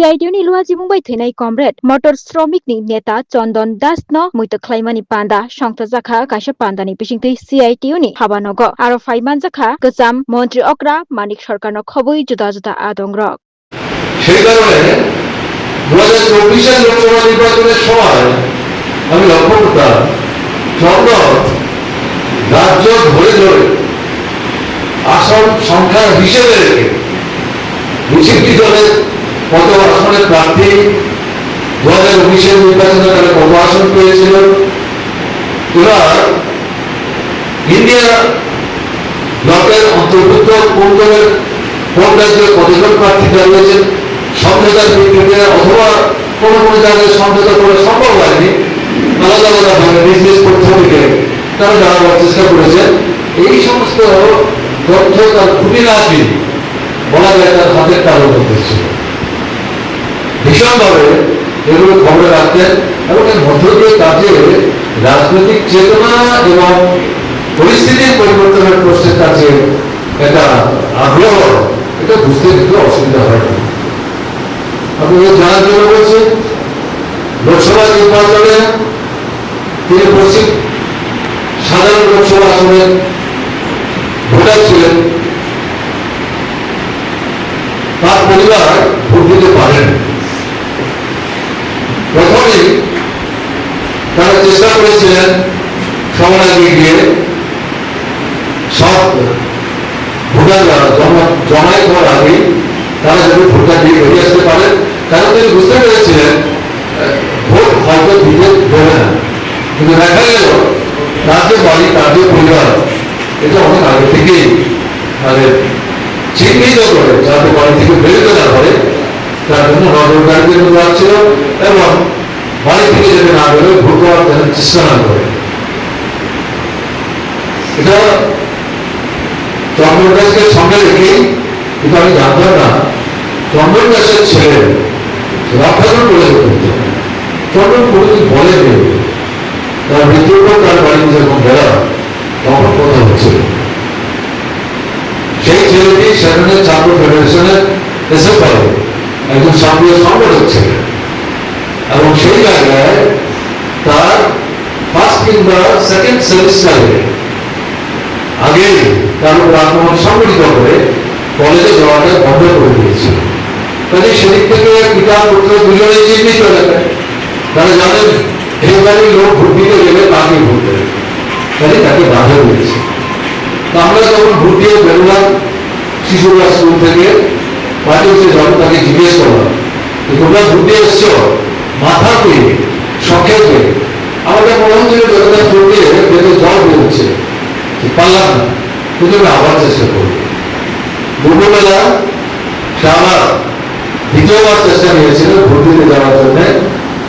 સીઆઈટીયુની લુહાજી મુંબઈ થઈને કોમ્રેડ મોટર নেতা চন্দন দাস ন મુઈત ખ્લાઈમાની પાંદા সংস্থা জাখা কাশা পান্দানি পিসিং তুই হাবা নগ আর ফাইমান জাখা গজাম মন্ত্রী অকরা মানিক সরকার খবই জুদা জুদা আদং রক আমি লক্ষ্য করতাম, চন্দন রাজ্য ধরে ধরে আসন হিসেবে রেখে দলের কত আসনের প্রার্থী দু হাজার উনিশের নির্বাচনে তারা কত আসন পেয়েছিল অন্তর্ভুক্ত কোন দলের, কোন কতজন প্রার্থী দাঁড়িয়েছেন সমঝোতার ভিত্তিতে অথবা কোনো কোনো জায়গায় সমঝোতা করা সম্ভব হয়নি, আলাদা আলাদা ভাবে নিজ নিজ পদ্ধতিতে তারা চেষ্টা করেছেন এই সমস্ত তথ্য তার খুবই রাজনীতি বলা যায় তার হাতের কারও মধ্যে ছিল। ভীষণভাবে এগুলো খবরে রাখতেন এবং এর মধ্য দিয়ে কাজে রাজনৈতিক চেতনা এবং পরিস্থিতির পরিবর্তনের প্রশ্নের কাছে একটা আগ্রহ, এটা বুঝতে কিন্তু অসুবিধা হয়নি আমি এই জানার জন্য বলছি, লোকসভা নির্বাচনে তিনি পশ্চিম সাধারণ লোকসভা আসনে ভোটার ছিলেন। তার পরিবার ভোট দিতে পারেন। প্রথমেই তারা চেষ্টা করেছিলেন সবার গিয়ে সব ভোটাররা জমা জমায়েত হওয়ার আগে তারা যদি ভোটটা দিয়ে বেরিয়ে আসতে পারেন কারণ তিনি বুঝতে পেরেছিলেন ভোট হয়তো দিতে দেবে না। কিন্তু দেখা গেল, তার যে বাড়ি, তার যে পরিবার, এটা অনেক আগে থেকেই মানে চিহ্নিত করে, যাতে বাড়ি থেকে বেরোতে না পারে, তার জন্য নজরদারিদের মধ্যে এবং বাড়ি থেকে যাতে না বেরোয় ভোট যেন চেষ্টা না করে। এটা চন্দ্র দাসকে সঙ্গে রেখেই কিন্তু আমি জানতাম না চন্দ্র দাসের ছেলে রাফাজন বলে করত চন্দ্র কোনোদিন বলেনি তার মৃত্যুর তার তখন কথা হচ্ছিল সেই ছেলেটি সেখানে ছাত্র ফেডারেশনের এসে একজন সামনে সংগঠক ছিলেন। এবং সেই জায়গায় তার ফার্স্ট কিংবা সেকেন্ড সেমিস্টারে আগে তার উপর আক্রমণ সংগঠিত করে কলেজে যাওয়াটা বন্ধ করে দিয়েছিল। কাজে সেদিক থেকে পিতা পুত্র দুজনে চিহ্নিত এলাকায় তারা জানেন লোক গেলে তাকে ভোট কাজে তাকে বাধা দিয়েছে। তা আমরা যখন ভোট বেরোলাম, শিশুরা স্কুল থেকে যখন তাকে জিজ্ঞেস করলাম, তোমরা ভোট এসছো? শখে পেয়ে আমাদের মনে হচ্ছিল যতটা ভোট দিয়ে বেঁধে জল বেরোচ্ছে পারলাম না। কিন্তু আমি আবার চেষ্টা করব। দুপুরবেলা সে দ্বিতীয়বার চেষ্টা নিয়েছিল ভোট দিতে যাওয়ার জন্য।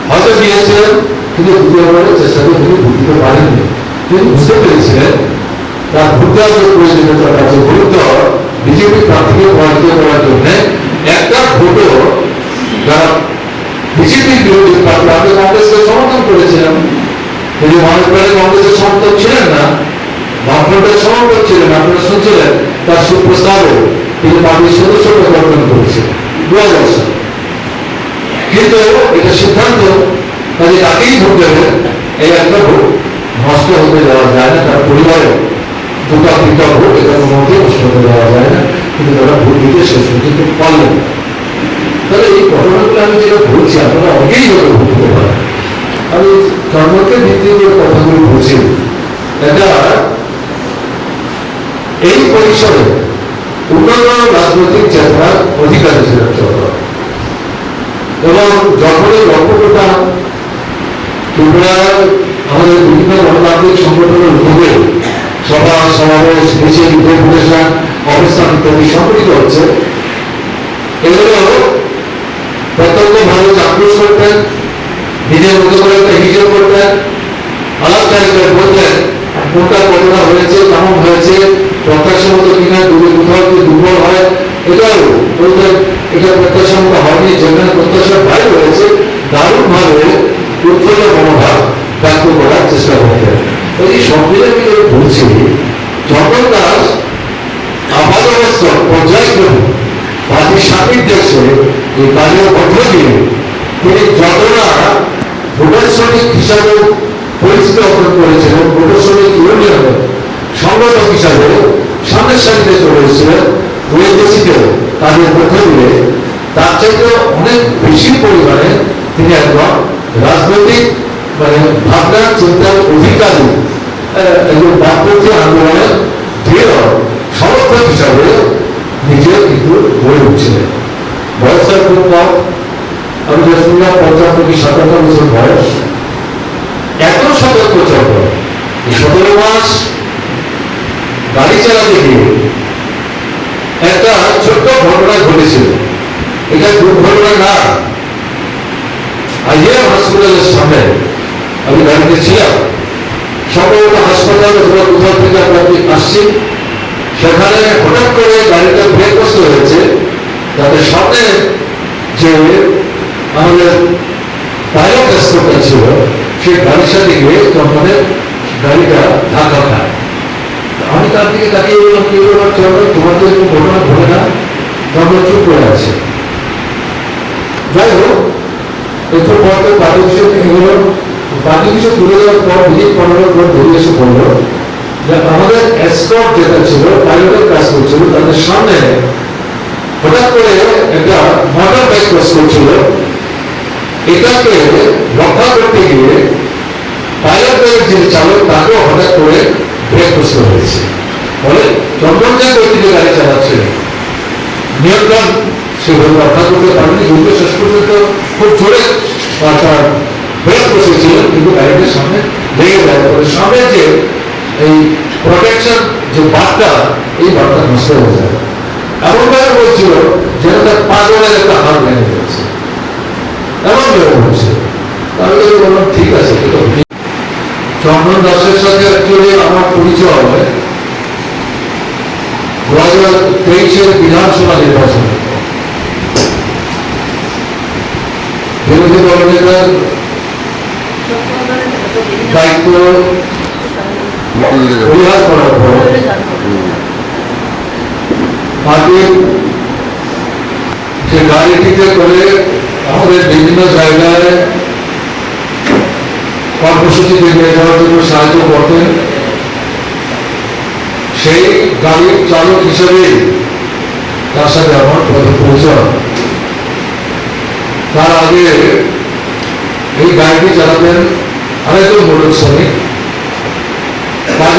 হয়তো গিয়েছিলেন কিন্তু দ্বিতীয়বারের চেষ্টা করে তিনি ভোট দিতে পারেননি। তিনি বুঝতে পেরেছিলেন, তার ভোট দেওয়ার যে প্রয়োজনীয়তার কাছে গুরুত্ব বিজেপি প্রার্থীকে পরাজিত করার জন্য একটা ভোটও যারা বিজেপির বিরোধী প্রার্থী আমি কংগ্রেসকে সমর্থন করেছিলাম। কিন্তু মানুষ প্রাণী কংগ্রেসের সমর্থক ছিলেন না। বামফ্রন্টের সমর্থক ছিলেন আপনারা শুনছিলেন তার সুপ্রস্তাবে তিনি পার্টির সদস্য পরিবর্তন করেছিলেন দু হাজার কিন্তু এটা সিদ্ধান্ত, কাজে তাকেই ভোট দেবে, এই একটা ভোট। নষ্ট হতে দেওয়া যায় না, তার পরিবারে দুটা তিনটা ভোট এটার মধ্যে নষ্ট হতে দেওয়া যায় না। কিন্তু তারা ভোট দিতে শেষ পর্যন্ত পারলেন না। তাহলে এই ঘটনাগুলো আমি যেটা বলছি, আপনারা অনেকেই হয়তো দিতে পারেন। আমি জন্মকে ভিত্তি করে কথাগুলো বলছি। এটা এই পরিসরে উন্নত রাজনৈতিক চেতনার অধিকারী চন্দ্র এবং যখনই গল্প করতাম ত্রিপুরার আমাদের বিভিন্ন গণতান্ত্রিক সংগঠনের উদ্যোগে সভা, সমাবেশ, মিছিল অবস্থান ইত্যাদি সংগঠিত হচ্ছে, এগুলো প্রত্যক্ষভাবে চাক্ষুষ করতেন নিজের মতো করে একটা হিসেব করতেন আলাপ টাইপের বলতেন কোনটা কতটা হয়েছে, কেমন হয়েছে, প্রত্যাশা মতো কিনা দূরে কোথাও যদি দুর্বল হয়? এটাও বলতেন এটা প্রত্যাশা মতো হয়নি, যেখানে প্রত্যাশার বাইরে হয়েছে দারুণভাবে উৎফুল্ল মনোভাব ব্যক্ত করার চেষ্টা করতেন এই সব মিলে মিলে বলছি, যখন দাস আপাত অবস্থা পর্যায়ক্রমে পার্টির সার্বিক দেশে এই কাজের পদ্ধতি দিয়ে তিনি যত না ভোটার শ্রমিক হিসাবে পরিচিত অর্জন করেছিলেন শ্রমিক ইউনিয়নের সংগঠক হিসাবে সামনের সারিতে চলে এসেছিলেন। ওয়েদেশিতে তাদের মধ্যে দিয়ে। তার চাইতে অনেক বেশি পরিমাণে তিনি একজন রাজনৈতিক মানে ভাবনা, চিন্তার অধিকারী একজন বামপন্থী আন্দোলনের দৃঢ় সমর্থক হিসাবে কিন্তু গড়ে উঠছিলেন। বয়স তার খুব কম। আমি যে শুনলাম পঞ্চান্ন কি সাতান্ন বছর বয়স। এত সতর্ক চক্র এই সতেরো মাস গাড়ি চালাতে গিয়ে একটা ছোট্ট ঘটনা ঘটেছিল। এটা দুর্ঘটনা না। আইএম হসপিটালের সামনে আমি গাড়িতে ছিলাম। সম্ভবত হাসপাতাল কোথাও থেকে আপনাকে আসছি। সেখানে হঠাৎ করে গাড়িটা ব্রেকগ্রস্ত হয়েছে, তাতে সামনে যে আমাদের পাইলট এক্সপোর্টটা ছিল, সেই গাড়ির সাথে গিয়ে তখন গাড়িটা ধাক্কা খায়। আমি তার দিকে তাকিয়ে বললাম, কি বললাম চলো তোমাদের কোনো ঘটনা ঘটে না। তখন চুপ করে আছে। যাই হোক একটু পর তো পার্টি বিষয় থেকে হলো পার্টি বিষয় তুলে দেওয়ার পর মিনিট পনেরো পর বেরিয়ে এসে বলল যে আমাদের এসকর্ট যেটা ছিল পাইলটের কাজ করছিল, তাদের সামনে হঠাৎ করে একটা মোটর বাইক ক্রস করছিল। এটাকে রক্ষা করতে গিয়ে পাইলট গাড়ির যে চালক, তাকেও হঠাৎ করে ব্রেক করতে হয়েছে। ফলে চন্দ্রঞ্জন ব্যক্তি যে গাড়ি চালাচ্ছিলেন নিয়ন্ত্রণ সেভাবে রক্ষা করতে পারেনি কিন্তু শেষ পর্যন্ত খুব জোরে তার ব্রেক বসেছিলেন কিন্তু গাড়িটির সামনে লেগে যায়। ফলে সামনে যে এই প্রোটেকশন যে বার্তা এই বার্তা নষ্ট হয়ে যায়। এমনভাবে বলছিল যেন তার পাঁচজনের একটা হাত ভেঙে গেছে এমন ভাবে বলছে তাহলে বললাম ঠিক আছে ঠিক আছে চন্দন দাসের সাথে অ্যাকচুয়ালি আমার পরিচয় হয় দু হাজার তেইশের বিধানসভা নির্বাচন। বিরোধী দলনেতার দায়িত্ব গাড়িটিতে করে আমাদের বিভিন্ন জায়গায় কর্মসূচিতে নিয়ে যাওয়ার জন্য সাহায্য করতেন সেই গাড়ির চালক হিসেবে তার সাথে আমার প্রথম পরিচয় তার আগে এই গাড়িটি চালাতেন আরেকজন মোটর শ্রমিক তার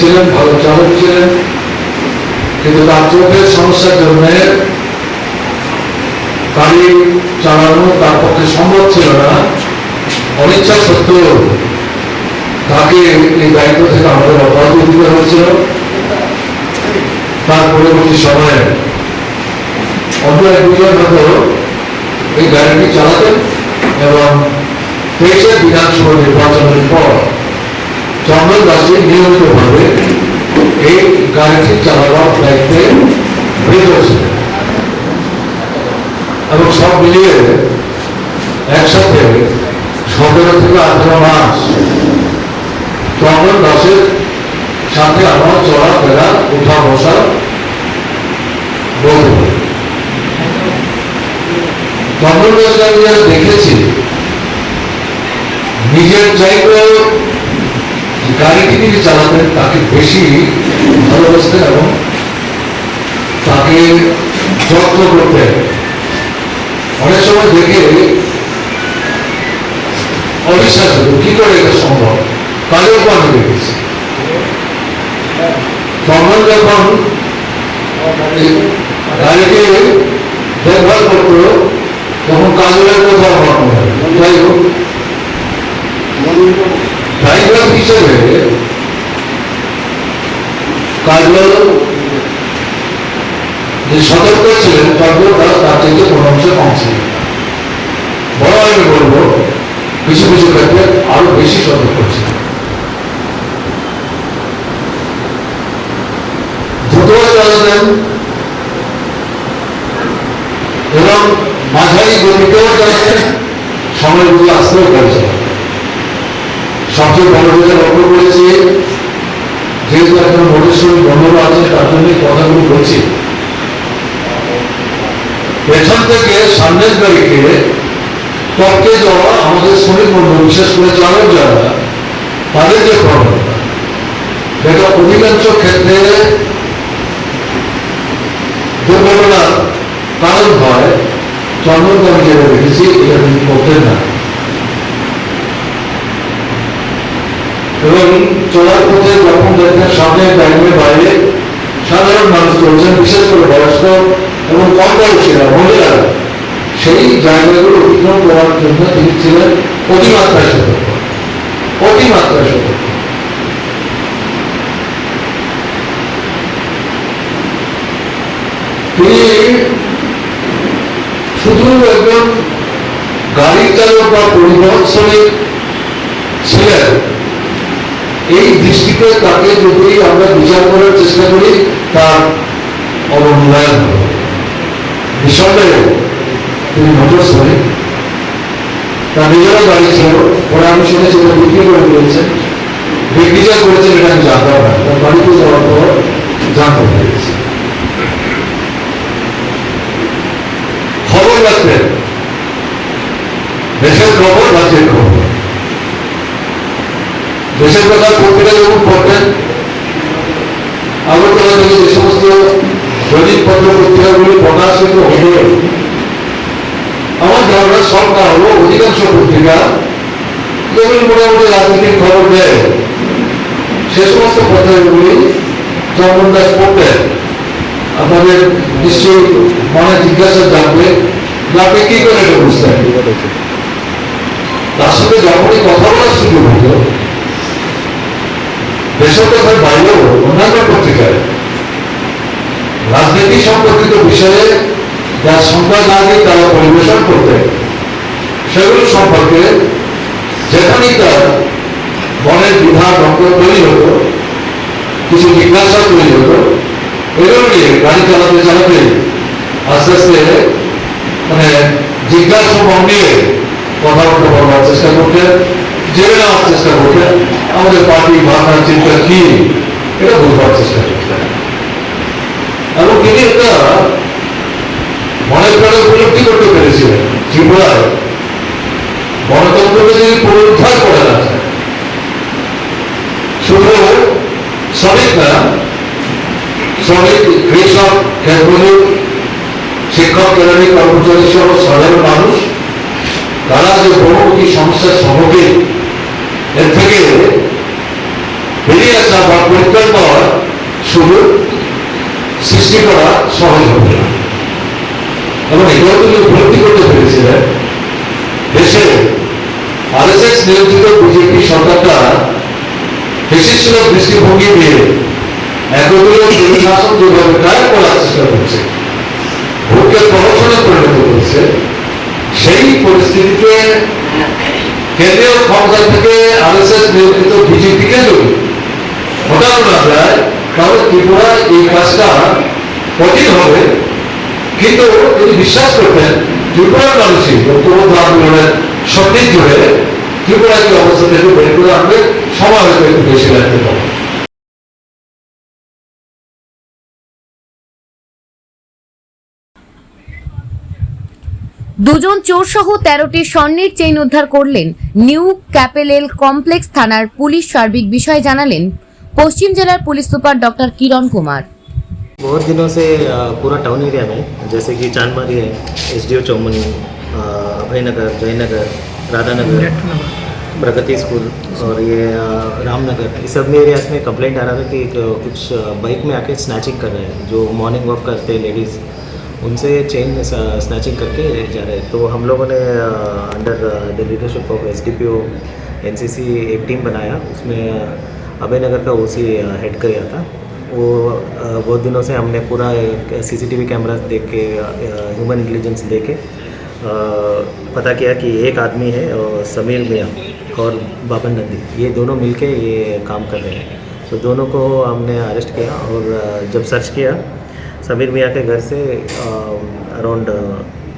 ছিলেন, ভালো চালক ছিলেন। কিন্তু তার চোখের সমস্যার জন্য গাড়ি চালানো তার পক্ষে সম্ভব ছিল না। অনিচ্ছা সত্ত্বেও তাকে এই দায়িত্ব থেকে আমাদের অব্যাহত দিতে হয়েছিল। তার পরবর্তী সময়ে অন্য এক দুজন হয়তো এই গাড়িটি চালাতেন। তেইশের বিধানসভা নির্বাচনের পর। চন্দন দাসী নিয়মিতভাবে এই গাড়িটি চালাবার দায়িত্বে এবং সব মিলিয়ে একসাথে সতেরো থেকে আঠেরো মাস চন্দন দাসের সাথে আমার চলাফেরা উঠা বসা বলতে পারি চন্দন দাসকে আমি দেখেছি নিজের চাইতেও যে গাড়িটি তিনি চালাতেন, তাকে বেশি ভালোবাসতেন এবং তাকে যত্ন করতেন। অনেক সময় দেখে অবিশ্বাস হতো কি করে এটা সম্ভব? কাজের আমি দেখেছি। চন্দন যখন গাড়িকে দেখভাল করতো তখন কাজলের কোথাও মনে যাই হোক ড্রাইভার হিসেবে কাজল যে সতর্ক ছিলেন চন্দ্রটা তার থেকে কোনো অংশে কম ছিলেন। বড় আমি বলব, কিছু কিছু ক্ষেত্রে আরও বেশি সতর্ক ছিলেন। দ্রুতও চালাতেন এবং মাঝারি গতিতেও চালাতেন সময়গুলো আসতেও গাড়ি চালাতেন সবচেয়ে থেকে সামনের টপকে যাওয়া আমাদের শ্রমিক বিশেষ করে চালক যারা, তাদের যে প্রবণতা যেটা অধিকাংশ ক্ষেত্রে দুর্ঘটনার কারণ হয় চন্দ্রকে আমি যেটা দেখেছি, এটা তিনি করতেন না। এবং চলার পথে যখন দেখেন সামনে ব্যাংকের বাইরে সাধারণ মানুষ চলছেন বিশেষ করে বয়স্ক এবং কম বয়সীরা মহিলারা, সেই জায়গাগুলো অতিক্রম করার জন্য তিনি ছিলেন অতিমাত্রায় সতর্ক। অতিমাত্রায় সতর্ক। শুধু একজন গাড়ি চালক বা পরিবহন শ্রমিক ছিলেন এই দৃষ্টিতে তাকে যদি আমরা বিচার করার চেষ্টা করি, তার অবমূল্যায়ন হবে। নিঃসন্দেহে তিনি মোটর শ্রমিক তার নিজেরও গাড়ি ছিল। পরে আমি শুনেছি এটা বিক্রি করে দিয়েছেন বিক্রি যা করেছেন, এটা আমি জানতাম না তার বাড়িতে যাওয়ার পর জানতে পেরেছি। খবর রাখতেন দেশের খবর রাজ্যের খবর। দেশের কথা পত্রিকা যখন পড়তেন আগরতলা থেকে যে সমস্ত দৈনিক পত্র পত্রিকাগুলি প্রকাশিত হল আমার ধারণা সরকার হলো অধিকাংশ পত্রিকা যেগুলি মোটামুটি রাজনীতির খবর দেয়, সে সমস্ত পত্রিকাগুলি চন্দন দাস পড়তেন আপনাদের নিশ্চয়ই মনে জিজ্ঞাসা জানবে আপনি কি করে এটা বুঝতেন তার সাথে যখনই কথা বলার সুযোগ হলো বেসরকারের বাইরেও অন্যান্য পত্রিকায়। রাজনীতি সম্পর্কিত বিষয়ে যা সংবাদ আগে তারা পরিবেশন করতেন সেগুলো সম্পর্কে যেখানেই তার মনের বিধান অঙ্ক তৈরি হতো, কিছু জিজ্ঞাসা তৈরি হতো, এগুলো নিয়ে গাড়ি চালাতে চালাতে আস্তে আস্তে মানে জিজ্ঞাসা মন নিয়ে কথাবার্তা বলবার চেষ্টা করতেন, জেনে নেওয়ার চেষ্টা করতেন। আমাদের পার্টি ভাবনা চিন্তা কি? এটা বুঝবার চেষ্টা করতেন এবং তিনি একটা মনের প্রাণে উপলব্ধি করতে পেরেছিলেন। ত্রিপুরায় গণতন্ত্রকে যদি পুনরুদ্ধার করে না শুধু শ্রমিক না শ্রমিক, কৃষক ক্ষেতমজুর শিক্ষক, কেরানি, কর্মচারী সহ সাধারণ মানুষ, তারা যে বহুমুখী সমস্যার সম্মুখীন এর থেকে বেরিয়ে আসা বা পরিত্রাণ পাওয়ার সুযোগ সৃষ্টি করা সহজ হবে না। এবং এটাও তিনি উপলব্ধি করতে পেরেছিলেন দেশে আরএসএস নিয়ন্ত্রিত বিজেপি সরকারটা বিশিষ্ট দৃষ্টিভঙ্গি দিয়ে। একগুলো শাসন যেভাবে কায়েম করার চেষ্টা করছে, ভোটকে প্রহসনে পরিণত করছে, সেই পরিস্থিতিতে কেন্দ্রীয় ক্ষমতা থেকে আরএসএস নিয়ন্ত্রিত বিজেপিকে যদি হটানো না যায় তাহলে এই কাজটা কঠিন হবে। কিন্তু তিনি বিশ্বাস করতেন ত্রিপুরার মানুষই ঐক্যবদ্ধ আন্দোলনের সঠিক জুড়ে ত্রিপুরাকে অবস্থা থেকে বের করে আনবে একটু বেশি লাগতে পারে। দুজন চোরসহ তেরোটি স্বর্ণের চেইন উদ্ধার করলেন নিউ ক্যাপেলেল কমপ্লেক্স থানার পুলিশ সার্বিক বিষয় জানালেন পশ্চিম জেলার police super doctor Kiran Kumar बहुत दिनों से अ, पूरा टाउन एरिया में जैसे कि चांदमारी है एस डी ओ चौमनी अ, अभयनगर जयनगर राधानगर प्रगति स्कूल और ये अ, रामनगर इस सब एरियाज में कंप्लेंट आ रहा था कि एक, अ, कुछ अ, बाइक में आके स्नैचिंग कर रहे हैं जो मॉर्निंग वॉक करते हैं लेडीज़ उनसे चेन स्नैचिंग करके जा रहे तो हम लोगों ने under the leadership of S D P O N C C एक टीम बनाया। उसमें अभयनगर का ओ सी हेड किया था। वो बहुत दिनों से हमने पूरा C C T V camera देख के ह्यूमन इंटेलिजेंस दे के पता किया कि एक आदमी है अ, समीर मियाँ और बाबन नंदी। ये दोनों मिलके ये काम कर रहे हैं। तो दोनों को हमने अरेस्ट किया और जब सर्च किया समीर मियाँ के घर से अराउंड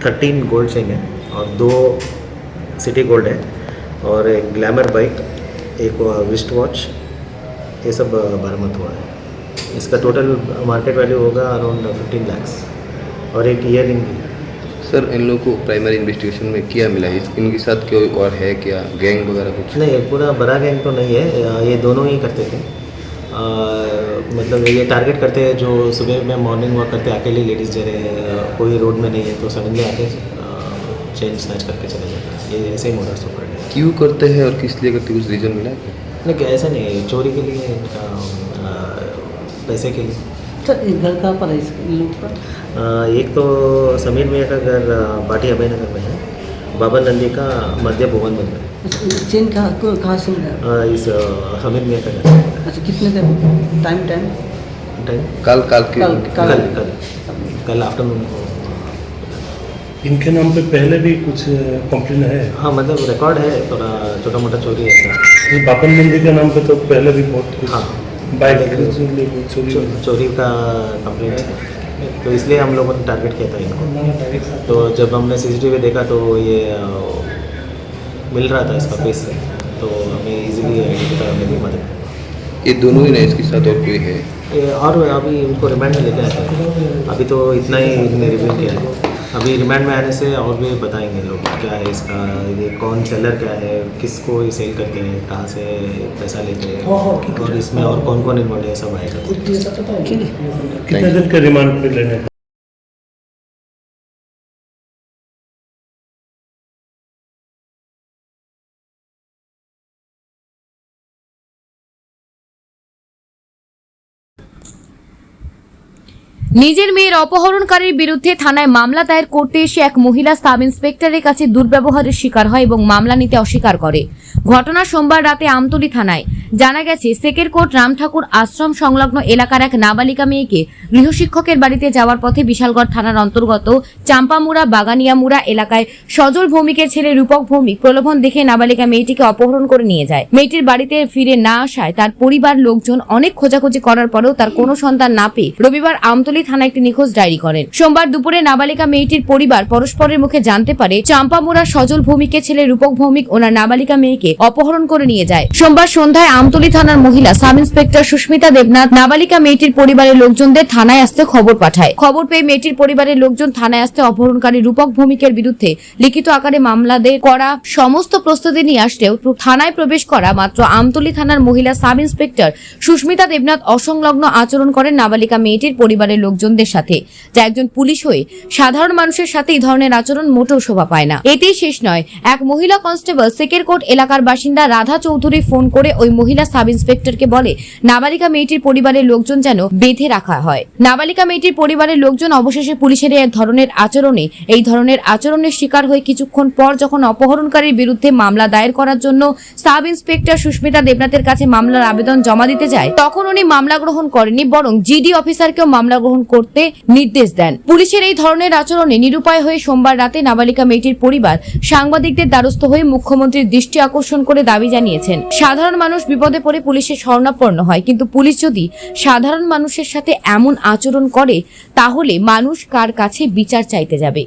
थर्टीन गोल्ड चेन है और दो सिटी गोल्ड है और एक ग्लैमर बाइक एक विस्ट वॉच ये सब बरामद हुआ है। इसका टोटल मार्केट वैल्यू होगा अराउंड फिफ्टीन लैक्स और एक ईयर रिंग सर इन लोगों को प्राइमरी इन्वेस्टिगेशन में क्या मिला? है इनके साथ कोई और है क्या? गैंग वगैरह कुछ? नहीं पूरा बड़ा गैंग तो नहीं है। ये दोनों ही करते थे। अ, मतलब ये टारगेट करते हैं जो सुबह में मॉर्निंग वॉक करते हैं अकेले लेडीज़ जरे अ, कोई रोड में नहीं है तो सडनली आके चेन स्नैच करके चले जाते हैं। ये ऐसे ही मोटर सुपर है। क्यों करते हैं और किस लिए करते हैं? कुछ रीजन मिला नहीं क्या ऐसा नहीं है चोरी के लिए पैसे के लिए। सर ये घर कहाँ पर है इस का एक तो समीर मियाँ का घर बाटी अभय नगर में है। बाबा नंदी का मध्य भुवन में है। चेन कहाँ कहाँ से मिला? इस हमीद मियाँ का घर। अच्छा कितने का टाइम टाइम टाइम काल काल कल कल। कल कल। कल आफ्टरनून को। इनके नाम पे पहले भी कुछ कंप्लेन है? हाँ मतलब रिकॉर्ड है थोड़ा छोटा मोटा चोरी ऐसा बापन मंदिर के नाम पे तो पहले भी बहुत कुछ हाँ। बाइक चोरी चोरी का कंप्लेंट है। तो इसलिए हम लोगों ने टारगेट किया था इनको। तो जब हमने सीसीटीवी देखा तो ये मिल रहा था इसका फेस तो हमें इजीली आइडेंटिफाई करने में मदद। की। ये दोनों ही नहीं इसके साथ और कोई है? ये और अभी उनको रिमांड में लेके आए थे। अभी तो इतना ही इन्होंने रिव्यू किया है। अभी रिमांड में आने से और भी बताएँगे लोग क्या है इसका ये कौन सेलर क्या है किसको ये सेल करते हैं कहाँ से पैसा लेते हैं और इसमें और कौन कौन इन्वॉल्व है सब आएगा। कितने दिन का रिमांड में लेने নিজের মেয়ের অপহরণকারীর বিরুদ্ধে থানায় মামলা দায়ের করতে এসে এক মহিলা সাব ইন্সপেক্টরের কাছে দুর্ব্যবহারের শিকার হয় এবং মামলা নিতে অস্বীকার করে। ঘটনা সোমবার রাতে আমতলী থানায়। জানা গেছে, সেকেরকোট রামঠাকুর আশ্রম সংলগ্ন এলাকার এক নাবালিকা মেয়েকে গৃহশিক্ষকের বাড়িতে যাওয়ার পথে বিশালগড় থানার অন্তর্গত চাম্পামুড়া বাগানিয়ামুড়া এলাকায় সজল ভৌমিকের ছেলে রূপক ভৌমিক প্রলোভন দেখে নাবালিকা মেয়েটিকে অপহরণ করে নিয়ে যায়। মেয়েটির বাড়িতে ফিরে না আসায় তার পরিবার লোকজন অনেক খোঁজাখুঁজি করার পরেও তার কোনো সন্তান না পেয়ে রবিবার আমতলি থানায় একটি নিখোঁজ ডায়েরি করেন। সোমবার দুপুরে নাবালিকা মেয়েটির পরিবার পরস্পরের মুখে জানতে পারে, চাম্পামুড়া সজল ভৌমিকের ছেলে রূপক ভৌমিক ওনার নাবালিকা মেয়েকে অপহরণ করে নিয়ে যায়। সোমবার সন্ধ্যায় আমতলী থানার মহিলা সাব ইন্সপেক্টর সুস্মিতা দেবনাথ নাবালিকা মেয়েটির পরিবারের লোকজনদের থানায় আসতে খবর পাঠায়। খবর পেয়ে মেয়েটির পরিবারের লোকজন থানায় আসতে অপহরণকারী রূপক ভৌমিকের বিরুদ্ধে লিখিত আকারে মামলাদের করা, সমস্ত প্রস্তুতি নিয়ে আসলেও থানায় প্রবেশ করা মাত্র আমতলী থানার মহিলা সাব ইন্সপেক্টর সুস্মিতা দেবনাথ অসংলগ্ন আচরণ করেন নাবালিকা মেয়েটির পরিবারের লোকজনদের সাথে, যা একজন পুলিশ হয়ে সাধারণ মানুষের সাথে এই ধরনের আচরণ মোটেও শোভা পায় না। এতেই শেষ নয়, এক মহিলা কনস্টেবল সেকেরকোট এলাকার বাসিন্দা রাধা চৌধুরী ফোন করে ওই মহিলা সাব ইন্সপেক্টরকে বলে, নাবালিকা মেয়েটির পরিবারের লোকজন যেন বেঁধে রাখা হয়। নাবালিকা মেয়েটির পরিবারের লোকজন অবশেষে পুলিশের এক ধরনের আচরণে, এই ধরনের আচরণের শিকার হয়ে কিছুক্ষণ পর যখন অপহরণকারীর বিরুদ্ধে মামলা দায়ের করার জন্য সাব ইন্সপেক্টর সুস্মিতা দেবনাথের কাছে মামলার আবেদন জমা দিতে যায়, তখন উনি মামলা গ্রহণ করেননি, বরং জিডি অফিসারকেও মামলা গ্রহণ করতে নির্দেশ দেন। পুলিশের এই ধরনের আচরণে নিরুপায় হয়ে সোমবার রাতে নাবালিকা মেয়েটির পরিবার সাংবাদিকদের দ্বারস্থ হয়ে মুখ্যমন্ত্রীর দৃষ্টি আকর্ষণ করে দাবি জানিয়েছেন। সাধারণ মানুষ বিপদে পড়ে পুলিশের শরণাপন্ন হয়, কিন্তু পুলিশ যদি সাধারণ মানুষের সাথে এমন আচরণ করে, তাহলে মানুষ কার কাছে বিচার চাইতে যাবে?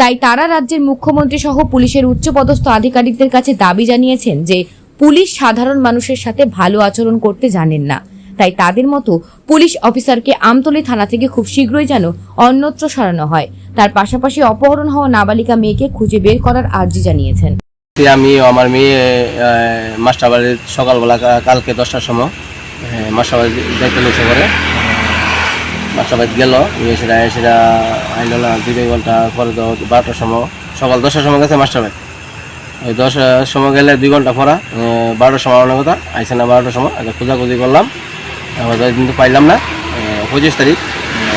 তাই তারা রাজ্যের মুখ্যমন্ত্রী সহ পুলিশের উচ্চপদস্থ আধিকারিকদের কাছে দাবি জানিয়েছেন যে, পুলিশ সাধারণ মানুষের সাথে ভালো আচরণ করতে জানেন না। তাই তাদের মতো পুলিশ অফিসারকে আমতলী থানা থেকে খুব শীঘ্রই যেন অন্যত্র সরানো হয়। তার পাশাপাশি অপহরণ হওয়া নাবালিকা মেয়েকে খুঁজে বের করার আর্জি জানিয়েছেন। আমি আমার মেয়ে মাস্টার বাড়ির সকালবেলা কালকে দশটার সময় মাস্টার বাড়ি যাইতে লেছে করে মাস্টার বাড়ি গেল সেটা সেটা আইল না দুই ঘণ্টা পরে তো বারোটার সময়, সকাল দশটার সময় গেছে মাস্টার বাড়ি। ওই দশটার সময় গেলে দুই ঘণ্টা পরা বারোটার সময় অনেক কথা, আইসে না বারোটার সময়, আগে খোঁজাখুঁজি করলাম। এবার তো পাইলাম না পঁচিশ তারিখ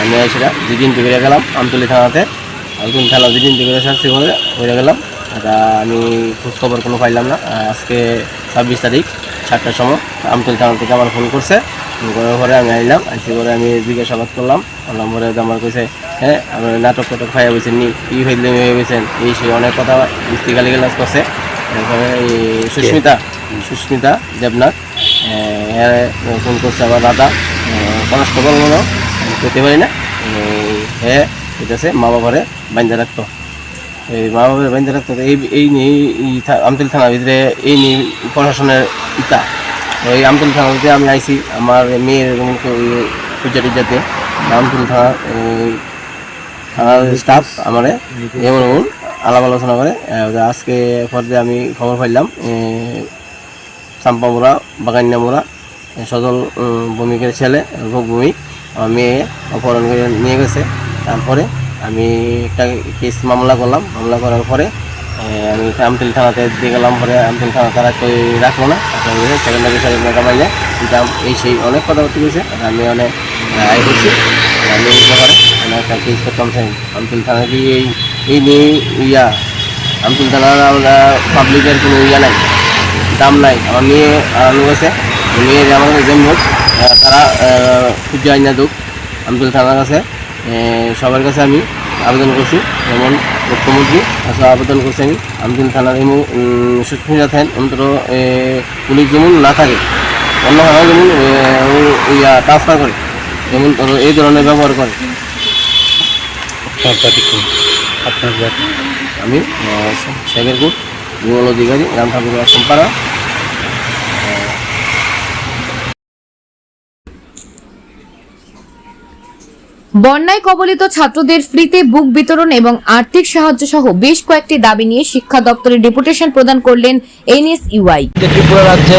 আমি সেটা দুদিন করে গেলাম, আমতলি থানাতে। আমতলি থানা দুদিন করে সার্চি করে গেলাম। এটা আমি খোঁজখবর কোনো পাইলাম না। আজকে ছাব্বিশ তারিখ সাতটার সময়। আমতলি থানা থেকে আমার ফোন করছে। করার পরে আমি আইলাম আইসি করে আমি জিজ্ঞাসাবাদ করলাম। করলাম পরে তো আমার কইছে হ্যাঁ আমার নাটক টাটক খাইয়া বলছেন নি ই হইলে হয়ে গেছেন এই সে অনেক কথা মিস্ত্রি গালি গালাজ করছে। এরপরে এই সুস্মিতা সুস্মিতা দেবনাথ এর ফোন করছে আমার দাদা। কনস্টেবল মনে পেতে পারি না। হ্যাঁ হ্যাঁ এটাছে মা বাবারে বান্ধা রাখতো। এই মা বাবার বান্ধা রাখতো এই এই নিয়ে থা- থানার ভিতরে এই নিয়ে প্রশাসনের ইতা এই আমতলী থানার ভিতরে আমি আইছি আমার মেয়ের পূজা টুজাতে আমতলী থানা থানার স্টাফ আমারে যেমন এমন আলাপ আলোচনা করে। আজকে পর্যায়ে আমি খবর পাইলাম চাম্পামোড়া বাগান্যামোড়া সজল উম, ভূমিকের ছেলে ভোগ ভূমি আমার মেয়ে অপহরণ করে নিয়ে গেছে। তারপরে আমি একটা কেস মামলা করলাম। মামলা করার পরে আমি আমতিল থানাতে দিয়ে গেলাম। পরে আমতিল থানা তারা কই রাখল না সেকেন্ডারি সাহেব এটা এই সেই অনেক কথা কথাবার্তা গেছে আমি অনেক আয় করছি। আমি একটা কেস করতাম চাই আমতিল থানা কি এই এই নিয়ে ইয়া, আমতিল থানার আমরা পাবলিকের কোনো ইয়া নাই, দাম নাই। আমার মেয়ে আনু আছে মেয়ে যে আমার হোক তারা সূর্য আইনা দুক আমতুল থানার কাছে। সবার কাছে আমি আবেদন করছি। যেমন মুখ্যমন্ত্রী কাছে আবেদন করছি আমি আমতুল থানার এমন সুস্মিতা থাকেন অন্তত পুলিশ যেমন না থাকে অন্য থানা যেমন ইয়া ট্রান্সফার করে যেমন এই ধরনের ব্যবহার করে। আমি শেখেরপুর বিমল অধিকারী রাম ঠাকুর আসনপাড়া বন্যায় কবলিত ছাত্রদের ফ্রিতে বুক বিতরণ এবং আর্থিক সাহায্য সহ বেশ কয়েকটি দাবি নিয়ে শিক্ষা দপ্তরের ডেপুটেশন প্রদান করলেন এনএসইউআই। ত্রিপুরা রাজ্যে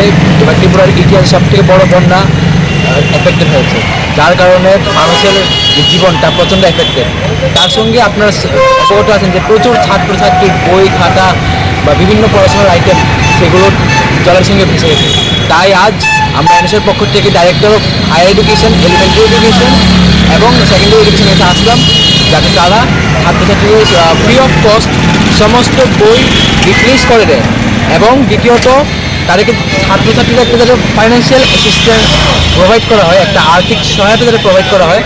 ত্রিপুরার ইতিহাসে সব থেকে বড় বন্যা এফেক্টেড হয়েছে। যার কারণে মানুষের জীবনটা প্রচণ্ড এফেক্টেড তার সঙ্গে আপনার অবগত আছেন যে প্রচুর ছাত্রছাত্রীর বই, খাতা বা বিভিন্ন পড়াশোনার আইটেম সেগুলো জলের সঙ্গে ভেসে গেছে। তাই আজ আমরা এনএসের পক্ষ থেকে director of higher education elementary education এবং সেকেন্ডারি এডুকেশন এসে আসলাম। যাতে তারা ছাত্রছাত্রীদের ফ্রি অফ কস্ট সমস্ত বই রিপ্লেস করে দেয়। এবং দ্বিতীয়ত তাদেরকে ছাত্রছাত্রীদের একটা যাতে ফাইন্যান্সিয়াল অ্যাসিস্ট্যান্স প্রোভাইড করা হয় একটা আর্থিক সহায়তা যাতে প্রোভাইড করা হয়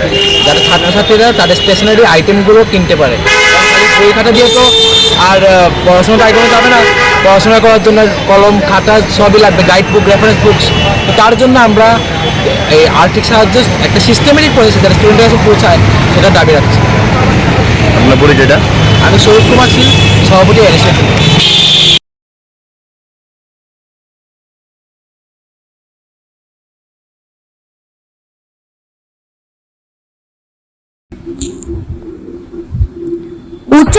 যাতে ছাত্রছাত্রীরা তাদের স্টেশনারি আইটেমগুলো কিনতে পারে। বই খাতা দিয়ে তো আর আহ, পড়াশোনাটা আইটেমে যাবে না। পড়াশোনা করার জন্য কলম খাতা সবই লাগবে গাইড বুক রেফারেন্স বুকস তো তার জন্য আমরা এই আর্থিক সাহায্য একটা সিস্টেমেটিক প্রসেস যেটা স্টুডেন্টের কাছে পৌঁছায় সেটা দাবি রাখছি। আপনার পরিচয়টা? আমি সৌরভ কুমার সিং সভাপতি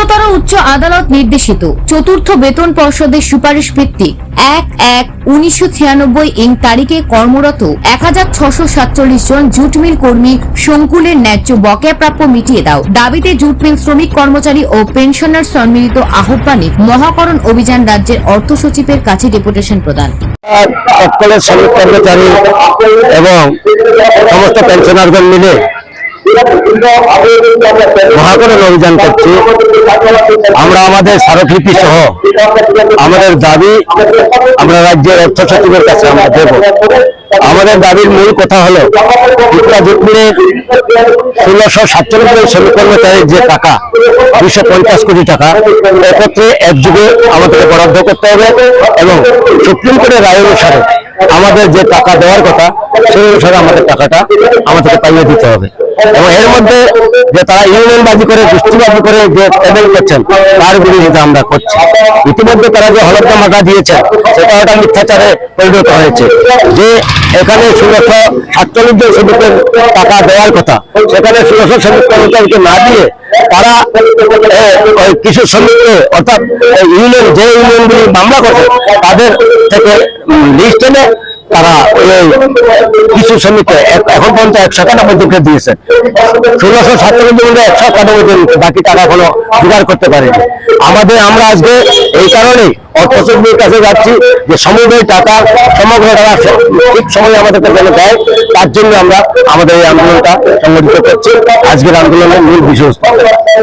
উচ্চতর উচ্চ আদালত নির্দেশিত চতুর্থ বেতন পর্ষদের সুপারিশ ভিত্তিক এক এক উনিশশো ছিয়ানব্বই ইং তারিখে কর্মরত এক হাজার ছশো সাতচল্লিশ জন জুট মিল কর্মী সংকুলের ন্যায্য বকেয়া প্রাপ্য মিটিয়ে দাও। দাবিতে জুট মিল শ্রমিক কর্মচারী ও পেনশনার সম্মিলিত আহ্বানে মহাকরণ অভিযান রাজ্যের অর্থ সচিবের কাছে ডেপুটেশন প্রদান। সকলের শ্রমিক কর্মচারী এবং সমস্ত পেনশনারগণ মিলে মহাকরণ অভিযান করছি। আমরা আমাদের স্মারকলিপি সহ আমাদের দাবি আমরা রাজ্যের অর্থ সচিবের কাছে আমরা দেব। আমাদের দাবির মূল কথা হলো জুটমিলের ষোলোশো সাতচল্লিশ শ্রমিক কর্মচারীর যে টাকা দুইশো পঞ্চাশ কোটি টাকা, একত্রে এক যুগে আমাদেরকে বরাদ্দ করতে হবে এবং সুপ্রিম কোর্টের রায় অনুসারে আমাদের যে টাকা দেওয়ার কথা, সেই অনুসারে আমাদের টাকাটা আমাদেরকে পাইয়ে দিতে হবে। এবং এর মধ্যে যে তারা ইউনিয়নবাজি করে, গোষ্ঠীবাজি করে যে পেমেন্ট করছেন, তার বিরোধিতা আমরা করছি। ইতিমধ্যে তারা যে হলফনামাটা দিয়েছেন, সেটা একটা মিথ্যাচারে পরিণত হয়েছে। যে এখানে ষোলোশো সাতচল্লিশ জন শ্রমিকের টাকা দেওয়ার কথা, সেখানে ষোলোশো শ্রমিক কর্মচারীকে না দিয়ে তারা কিছু শ্রমিককে অর্থাৎ ইউনিয়ন, যে ইউনিয়নগুলি মামলা করছে, তাদের থেকে লিস্ট এনে তারা কিছু শ্রমিককে এখন পর্যন্ত একশো একানব্বই দিনকে দিয়েছে। ষোলোশো সাতচল্লিশ দিন একশো একানব্বই দিন বাকি টাকা এখনও জোগাড় করতে পারেনি। আমাদের আমরা আজকে এই কারণেই অর্থসচিবের কাছে যাচ্ছি যে সমুদয় টাকা সমগ্র টাকা ঠিক সময় আমাদেরকে যেন দেয়, তার জন্য আমরা আমাদের এই আন্দোলনটা সংগঠিত করছি। আজকের আন্দোলনের মূল বিষয়